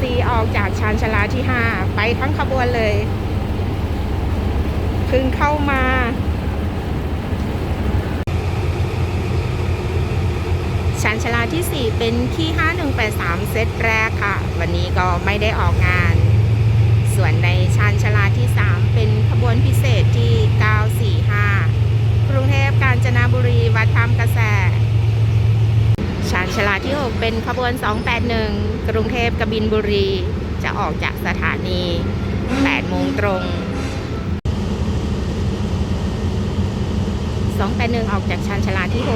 ซี ออกจากชานชลาที่ 5 ไปทั้งขบวนเลยเพิ่งเข้ามาชานชลาที่ 4 เป็นที่ 5183 เซตแรกค่ะ วันนี้ก็ไม่ได้ออกงาน ส่วนในชานชลาที่ 3 เป็นขบวนพิเศษที่ 945 กรุงเทพกาญจนบุรีวัดธรรมกระแส ชานชาลาที่ 6 เป็นขบวน 281 กรุงเทพกบินบุรี จะออกจากสถานี 8 โมงตรง 281 ออกจากชานชาลาที่ 6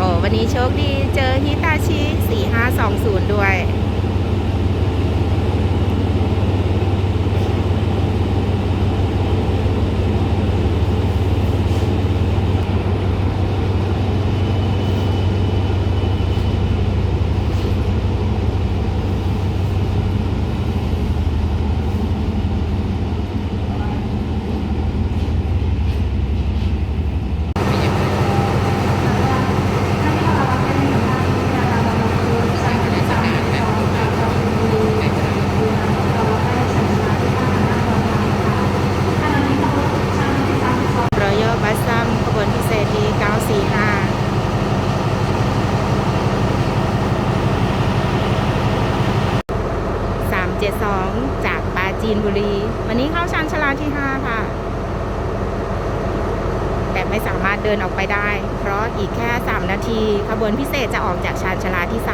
โอ้วันนี้โชคดีเจอฮิตาชิ 4520ด้วย รอยัลบัสซัมขบวนพิเศษที่ 945 372 จีนบุรี วันนี้เข้าชานชาลาที่ 5 ค่ะ แต่ไม่สามารถเดินออกไปได้ เพราะอีกแค่ 3 นาทีขบวนพิเศษจะออกจากชานชาลาที่ 3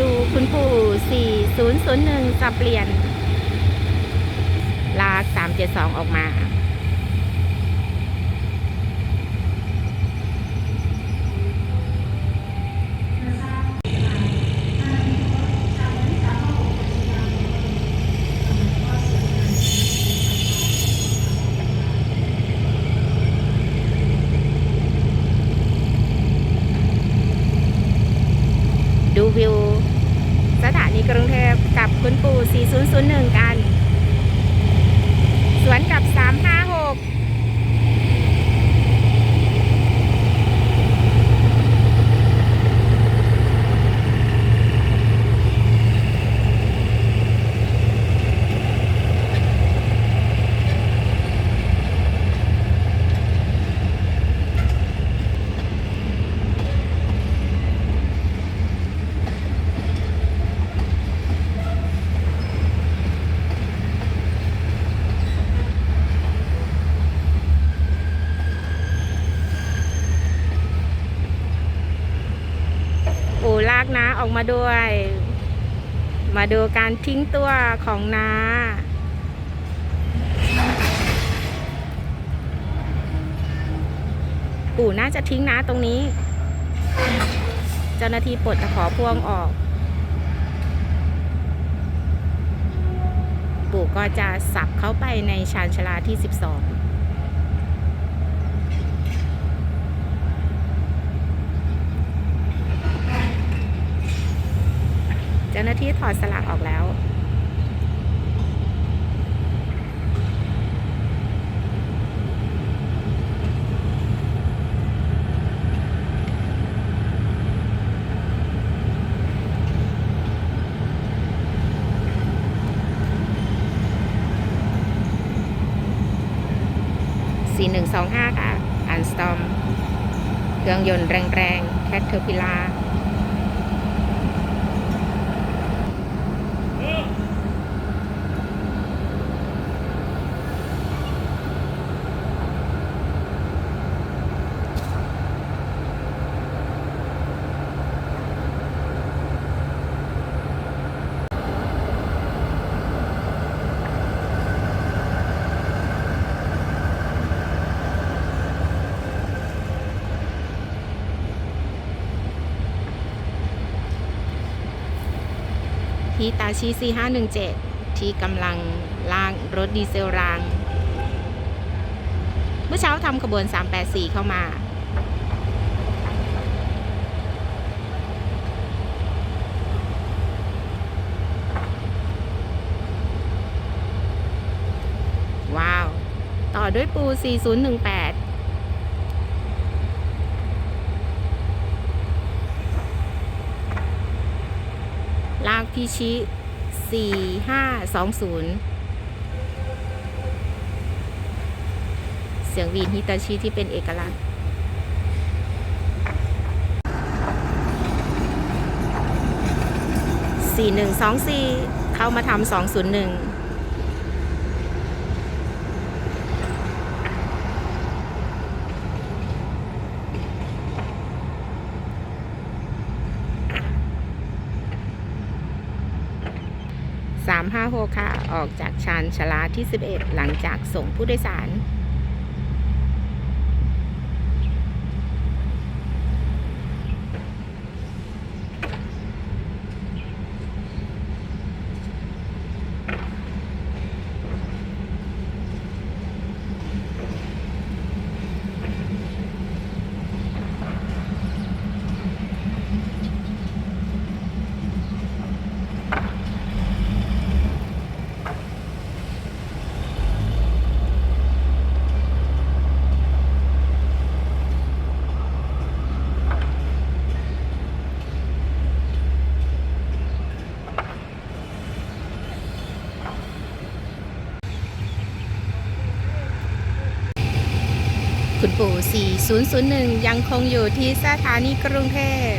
ดูคุณปู่ 4001จะ เปลี่ยน ลาก372ออกมา ดูวิว สถานีกรุงเทพกับ คุณปู่4001 กัน สวนกับ 356 ออกมาด้วย มาดูการทิ้งตัวของนาปู่น่าจะทิ้งนาตรงนี้ เจ้าหน้าที่ปลดตะขอพ่วงออก ปู่ก็จะสับเข้าไปในชานชาลาที่ 12 จ้าหน้าที่ถอดสลักออกแล้ว4125ค่ะ อันสตอม เครื่องยนต์แรงๆ แคทเทอร์พิลา ที่ตาชี4517 ที่กำลังล่ากรถดีเซลราง เมื่อเช้าทำขบวน 384 เข้ามาว้าว ต่อด้วยปู 4018 ลากพิชิ4520เสียงวีนฮิตาชิที่เป็นเอกลักษณ์4124เข้ามาทำ201 356ค่ง ออกจากชานชลาที่ 11 หลังจากส่งผู้โดยสาร คุณปู่ 4001 ยังคงอยู่ที่สถานีกรุงเทพ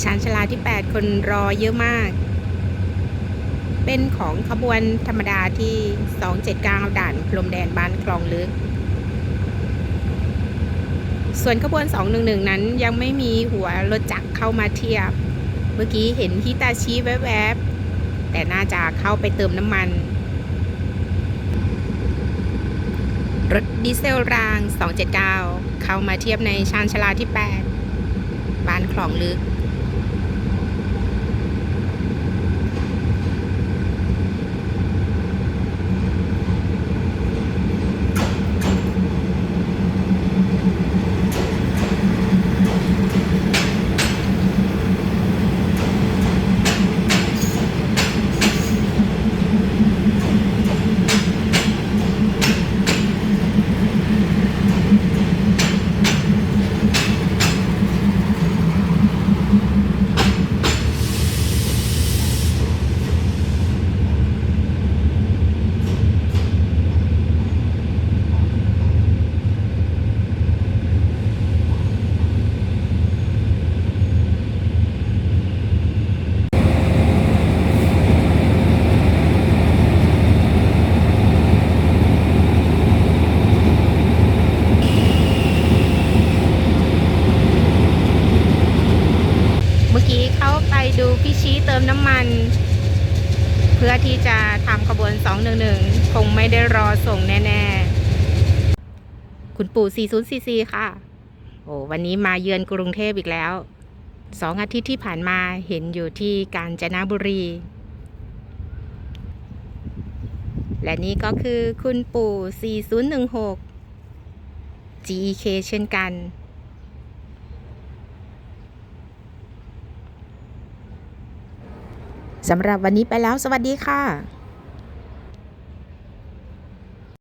ชานชาลาที่ 8 คนรอเยอะมาก เป็นของขบวนธรรมดาที่ 279 ด่านพรมแดนบ้านคลองลึก ส่วนขบวน 211 นั้นยังไม่มีหัวรถจักรเข้ามาเทียบ เมื่อกี้เห็นฮิตาชิแวบๆ แต่น่าจะเข้าไปเติมน้ำมัน รถดีเซลราง 279 เข้ามาเทียบในชานชาลาที่ 8 บ้านคลองลึก พี่ชี้เติมน้ำมัน เพื่อที่จะทำขบวน 211 คงไม่ได้รอส่งแน่ ๆ คุณปู่ 40cc ค่ะ โอ้วันนี้มาเยือนกรุงเทพอีกแล้ว สองอาทิตย์ที่ผ่านมาเห็นอยู่ที่กาญจนบุรี และนี่ก็คือคุณปู่ 4016 GEK เช่นกัน สำหรับวันนี้ไปแล้วสวัสดีค่ะ